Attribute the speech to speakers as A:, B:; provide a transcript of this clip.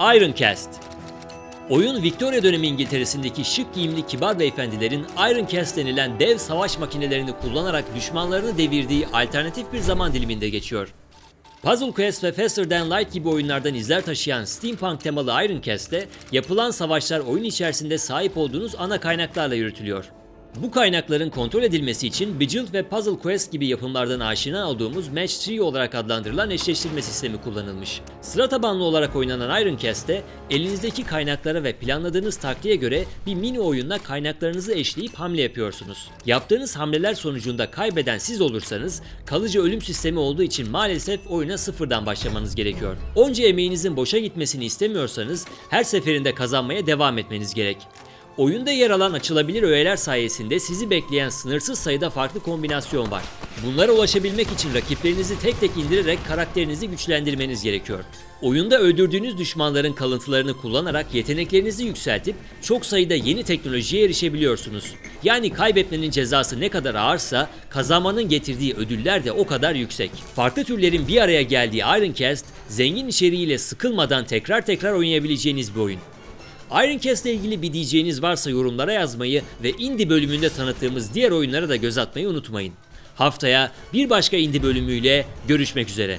A: Ironcast Oyun Victoria dönemi İngiltere'sindeki şık giyimli kibar beyefendilerin Ironcast denilen dev savaş makinelerini kullanarak düşmanlarını devirdiği alternatif bir zaman diliminde geçiyor. Puzzle Quest ve Faster Than Light gibi oyunlardan izler taşıyan steampunk temalı Ironcast'te yapılan savaşlar oyun içerisinde sahip olduğunuz ana kaynaklarla yürütülüyor. Bu kaynakların kontrol edilmesi için Bejeweled ve Puzzle Quest gibi yapımlardan aşina olduğumuz Match 3 olarak adlandırılan eşleştirme sistemi kullanılmış. Sıra tabanlı olarak oynanan Ironcast'te elinizdeki kaynaklara ve planladığınız taktiğe göre bir mini oyunla kaynaklarınızı eşleyip hamle yapıyorsunuz. Yaptığınız hamleler sonucunda kaybeden siz olursanız kalıcı ölüm sistemi olduğu için maalesef oyuna sıfırdan başlamanız gerekiyor. Onca emeğinizin boşa gitmesini istemiyorsanız her seferinde kazanmaya devam etmeniz gerek. Oyunda yer alan açılabilir öğeler sayesinde sizi bekleyen sınırsız sayıda farklı kombinasyon var. Bunlara ulaşabilmek için rakiplerinizi tek tek indirerek karakterinizi güçlendirmeniz gerekiyor. Oyunda öldürdüğünüz düşmanların kalıntılarını kullanarak yeteneklerinizi yükseltip çok sayıda yeni teknolojiye erişebiliyorsunuz. Yani kaybetmenin cezası ne kadar ağırsa kazanmanın getirdiği ödüller de o kadar yüksek. Farklı türlerin bir araya geldiği Ironcast, zengin içeriğiyle sıkılmadan tekrar tekrar oynayabileceğiniz bir oyun. Ironcast ile ilgili bir diyeceğiniz varsa yorumlara yazmayı ve indie bölümünde tanıttığımız diğer oyunlara da göz atmayı unutmayın. Haftaya bir başka indie bölümüyle görüşmek üzere.